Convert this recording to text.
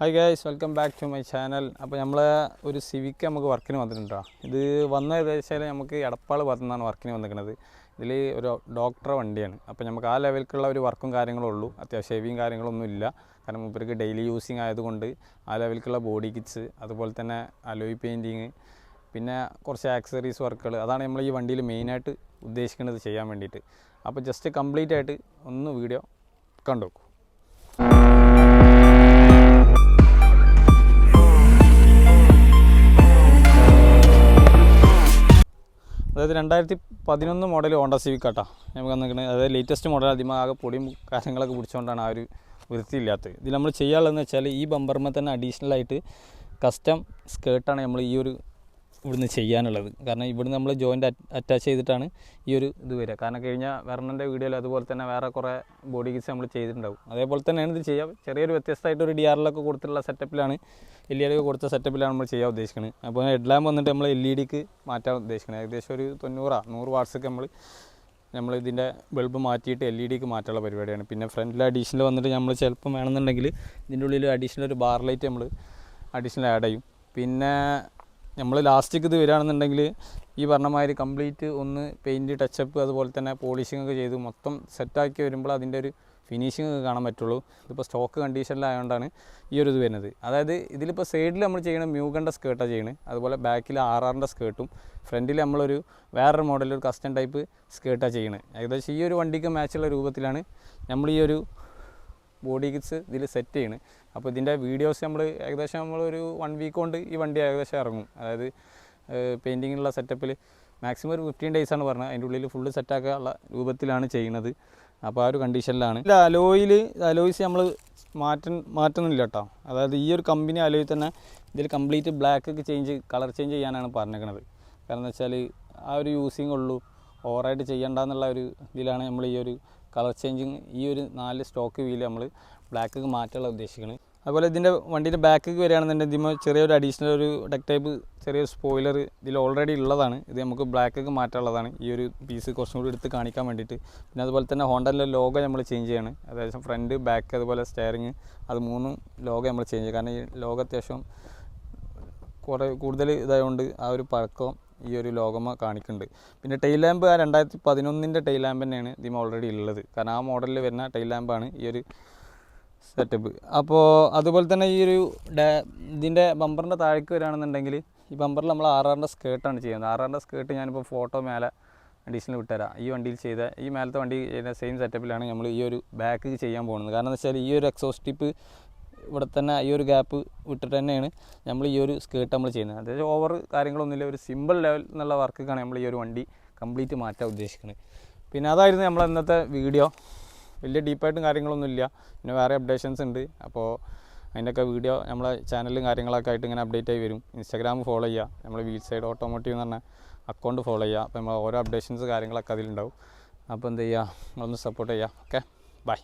Hi guys welcome back to my channel അപ്പോൾ നമ്മൾ ഒരു സിവിക്ക് നമുക്ക് വർക്കിന് വന്നിട്ടുണ്ടോ ഇത് വന്ന ഏകദേശം നമുക്ക് എടപ്പാൾ ഭാഗത്തു നിന്നാണ് വർക്കിന് വന്നിരിക്കുന്നത്. ഇതിൽ ഒരു ഡോക്ടറെ വണ്ടിയാണ്. അപ്പോൾ നമുക്ക് ആ ലെവലിലുള്ള ഒരു വർക്കും കാര്യങ്ങളും ഉള്ളൂ. അത്യാവശ്യം ഹെവിയും കാര്യങ്ങളൊന്നും ഇല്ല. കാരണം ഇവർക്ക് ഡെയിലി യൂസിങ് ആയതുകൊണ്ട് ആ ലെവലിലുള്ള ബോഡി കിറ്റ്സ് അതുപോലെ തന്നെ അലോയ് പെയിന്റിങ് പിന്നെ കുറച്ച് ആക്സറീസ് വർക്കുകൾ അതാണ് നമ്മൾ ഈ വണ്ടിയിൽ മെയിനായിട്ട് ഉദ്ദേശിക്കുന്നത് ചെയ്യാൻ വേണ്ടിയിട്ട്. അപ്പോൾ ജസ്റ്റ് കംപ്ലീറ്റ് ആയിട്ട് ഒന്ന് വീഡിയോ കണ്ടു അതായത് രണ്ടായിരത്തി പതിനൊന്ന് മോഡൽ ഹോണ്ട സിവിക് ആട്ടാ. നമുക്ക് വന്നിരിക്കുന്നത് അതായത് ലേറ്റസ്റ്റ് മോഡൽ അതിമ ആകെ പൊടിയും കാര്യങ്ങളൊക്കെ പിടിച്ചുകൊണ്ടാണ് ആ ഒരു വൃത്തിയില്ലാത്തത്. ഇതിൽ നമ്മൾ ചെയ്യാനുള്ളതെന്ന് വെച്ചാൽ ഈ ബമ്പർമ തന്നെ അഡീഷണലായിട്ട് കസ്റ്റം സ്കേർട്ടാണ് നമ്മൾ ഈ ഒരു ഇവിടുന്ന് ചെയ്യാനുള്ളത്. കാരണം ഇവിടുന്ന് നമ്മൾ ജോയിന്റ് അറ്റാച്ച് ചെയ്തിട്ടാണ് ഈ ഒരു ഇത് വരിക. കാരണം കഴിഞ്ഞാൽ വെർണന്റെ വീഡിയോയിൽ അതുപോലെ തന്നെ വേറെ കുറേ ബോഡി കിറ്റ്സ് നമ്മൾ ചെയ്തിട്ടുണ്ടാവും. അതേപോലെ തന്നെയാണ് ഇത് ചെയ്യുക ചെറിയൊരു വ്യത്യസ്തമായിട്ട് ഒരു ഡി ആറിലൊക്കെ കൊടുത്തിട്ടുള്ള സെറ്റപ്പിലാണ് എൽ ഇ ഡിക്ക് കൊടുത്ത സെറ്റപ്പിലാണ് നമ്മൾ ചെയ്യാൻ ഉദ്ദേശിക്കുന്നത് അപ്പോൾ ഹെഡ് ലാമ്പ് വന്നിട്ട് നമ്മൾ എൽ ഇ ഡിക്ക് മാറ്റാൻ ഉദ്ദേശിക്കുന്നത് ഏകദേശം ഒരു തൊണ്ണൂറാ നൂറ് വാട്സൊക്കെ നമ്മൾ നമ്മൾ ഇതിന്റെ ബൾബ് മാറ്റിയിട്ട് എൽ ഇ ഡിക്ക് മാറ്റാനുള്ള പരിപാടിയാണ്. പിന്നെ ഫ്രണ്ടിൽ അഡീഷണൽ വന്നിട്ട് നമ്മൾ ചിലപ്പം വേണമെന്നുണ്ടെങ്കിൽ ഇതിന്റെ ഉള്ളിൽ അഡീഷണൽ ഒരു ബാർ ലൈറ്റ് നമ്മൾ അഡീഷണൽ ആഡ് ചെയ്യും. പിന്നെ നമ്മൾ ലാസ്റ്റിക്ക് ഇത് വരികയാണെന്നുണ്ടെങ്കിൽ ഈ പറഞ്ഞമാതിരി കംപ്ലീറ്റ് ഒന്ന് പെയിന്റ് ടച്ചപ്പ് അതുപോലെ തന്നെ പോളിഷിംഗ് ഒക്കെ ചെയ്ത് മൊത്തം സെറ്റാക്കി വരുമ്പോൾ അതിന്റെ ഒരു ഫിനിഷിംഗ് ഒക്കെ കാണാൻ പറ്റുള്ളൂ. ഇതിപ്പോൾ സ്റ്റോക്ക് കണ്ടീഷനിലായതുകൊണ്ടാണ് ഈ ഒരു ഇത് വരുന്നത്. അതായത് ഇതിലിപ്പോൾ സൈഡിൽ നമ്മൾ ചെയ്യണ മ്യൂഗന്റെ സ്കേർട്ടാണ് ചെയ്യണത് അതുപോലെ ബാക്കിൽ ആർ ആറിന്റെ സ്കേർട്ടും ഫ്രണ്ടിൽ നമ്മളൊരു വേറൊരു മോഡലിൽ ഒരു കസ്റ്റം ടൈപ്പ് സ്കേർട്ടാണ് ചെയ്യണത് ഏകദേശം ഈ ഒരു വണ്ടിക്ക് മാച്ചുള്ള രൂപത്തിലാണ് നമ്മൾ ഈ ഒരു ബോഡി കിറ്റ്സ് ഇതിൽ സെറ്റ് ചെയ്യണ്. അപ്പോൾ ഇതിന്റെ വീഡിയോസ് നമ്മൾ ഏകദേശം നമ്മളൊരു വൺ വീക്ക് കൊണ്ട് ഈ വണ്ടി ഏകദേശം ഇറങ്ങും. അതായത് പെയിന്റിങ്ങിനുള്ള സെറ്റപ്പിൽ മാക്സിമം ഒരു ഫിഫ്റ്റീൻ ഡേയ്സ് ആണ് പറഞ്ഞത്. അതിന്റെ ഉള്ളിൽ ഫുള്ള് സെറ്റാക്കാനുള്ള രൂപത്തിലാണ് ചെയ്യുന്നത്. അപ്പോൾ ആ ഒരു കണ്ടീഷനിലാണ് ഇല്ല അലോയിൽ അലോയ്സ് നമ്മൾ മാറ്റൻ മാറ്റുന്നില്ല കേട്ടോ അതായത് ഈ ഒരു കമ്പനി അലോയിൽ തന്നെ ഇതിൽ complete black change colour change ചെയ്യാനാണ് പറഞ്ഞേക്കണത് കാരണം എന്ന് വെച്ചാൽ ആ ഒരു യൂസിങ് ഉള്ളൂ. ഓവറായിട്ട് ചെയ്യണ്ടെന്നുള്ള ഒരു ഇതിലാണ് നമ്മൾ ഈ ഒരു കളർ ചേഞ്ചിങ് ഈ ഒരു നാല് സ്റ്റോക്ക് വീൽ നമ്മൾ ബ്ലാക്ക് മാറ്റാനുള്ള ഉദ്ദേശിക്കുന്നത് അതുപോലെ ഇതിന്റെ വണ്ടീന്റെ ബാക്കിലേക്ക് വരികയാണെന്നുണ്ടെങ്കിൽ ഇതിമ ചെറിയൊരു അഡീഷണൽ ഒരു ഡെക് ടൈപ്പ് ചെറിയൊരു സ്പോയിലർ ഇതിൽ ഓൾറെഡി ഉള്ളതാണ്. ഇത് നമുക്ക് ബ്ലാക്ക് മാറ്റാനുള്ളതാണ്. ഈ ഒരു പീസ് കുറച്ചും കൂടി എടുത്ത് കാണിക്കാൻ വേണ്ടിയിട്ട്. പിന്നെ അതുപോലെ തന്നെ ഹോണ്ടലിന്റെ ലോഗോ നമ്മൾ ചേഞ്ച് ചെയ്യാണ്. അതായത് ഫ്രണ്ട് ബാക്ക് അതുപോലെ സ്റ്റെയറിങ് അത് മൂന്നും ലോഗോ നമ്മൾ ചേഞ്ച് ചെയ്യും. കാരണം ഈ ലോഗോ അത്യാവശ്യം കുറേ കൂടുതൽ ഇതായതുകൊണ്ട് ആ ഒരു പഴക്കം ഈ ഒരു ലോഗമ കാണിക്കുന്നുണ്ട്. പിന്നെ ടെയിൽ ലാമ്പ് ആ രണ്ടായിരത്തി പതിനൊന്നിന്റെ ടെയിൽ ലാമ്പ് തന്നെയാണ് ഇതിമ ഓൾറെഡി ഉള്ളത്. കാരണം ആ മോഡലിൽ വരുന്ന ടെയിൽ ലാമ്പാണ് ഈ ഒരു സെറ്റപ്പ് അപ്പോൾ അതുപോലെ തന്നെ ഈ ഒരു ഡാ ഇതിന്റെ ബമ്പറിന്റെ താഴേക്ക് വരികയാണെന്നുണ്ടെങ്കിൽ ഈ ബമ്പറിൽ നമ്മൾ ആറാറിന്റെ സ്കേർട്ടാണ് ചെയ്യുന്നത്. ആറാറിന്റെ സ്കേർട്ട് ഞാനിപ്പോൾ ഫോട്ടോ മേലെ അഡീഷണൽ വിട്ടുതരാം ഈ വണ്ടിയിൽ ചെയ്ത ഈ മേലത്തെ വണ്ടി ചെയ്ത സെയിം സെറ്റപ്പിലാണ് നമ്മൾ ഈ ഒരു ബാക്ക് ചെയ്യാൻ പോകുന്നത്. കാരണം എന്ന് വെച്ചാൽ ഈ ഒരു എക്സോസ്റ്റിപ്പ് ഇവിടെ തന്നെ ഈ ഒരു ഗ്യാപ്പ് വിട്ടിട്ട് തന്നെയാണ് നമ്മൾ ഈ ഒരു സ്കേർട്ട് നമ്മൾ ചെയ്യുന്നത്. അതായത് ഓവർ കാര്യങ്ങളൊന്നുമില്ല ഒരു സിമ്പിൾ ലെവൽ എന്നുള്ള വർക്കൊക്കെയാണ് നമ്മൾ ഈ ഒരു വണ്ടി കംപ്ലീറ്റ് മാറ്റാൻ ഉദ്ദേശിക്കുന്നത്. പിന്നെ അതായിരുന്നു നമ്മൾ ഇന്നത്തെ വീഡിയോ വലിയ ഡീപ്പായിട്ടും കാര്യങ്ങളൊന്നുമില്ല. പിന്നെ വേറെ അപ്ഡേഷൻസ് ഉണ്ട്. അപ്പോൾ അതിന്റെയൊക്കെ വീഡിയോ നമ്മളെ ചാനലും കാര്യങ്ങളൊക്കെ ആയിട്ട് ഇങ്ങനെ അപ്ഡേറ്റ് ആയി വരും. ഇൻസ്റ്റാഗ്രാം ഫോളോ ചെയ്യുക. നമ്മൾ വീൽ സൈഡ് ഓട്ടോമോട്ടീവ് എന്ന് പറഞ്ഞ അക്കൗണ്ട് ഫോളോ ചെയ്യുക. അപ്പോൾ നമ്മൾ ഓരോ അപ്ഡേഷൻസ് കാര്യങ്ങളൊക്കെ അതിലുണ്ടാവും. അപ്പോൾ എന്ത് ചെയ്യുക? നമ്മളൊന്ന് സപ്പോർട്ട് ചെയ്യുക. Okay bye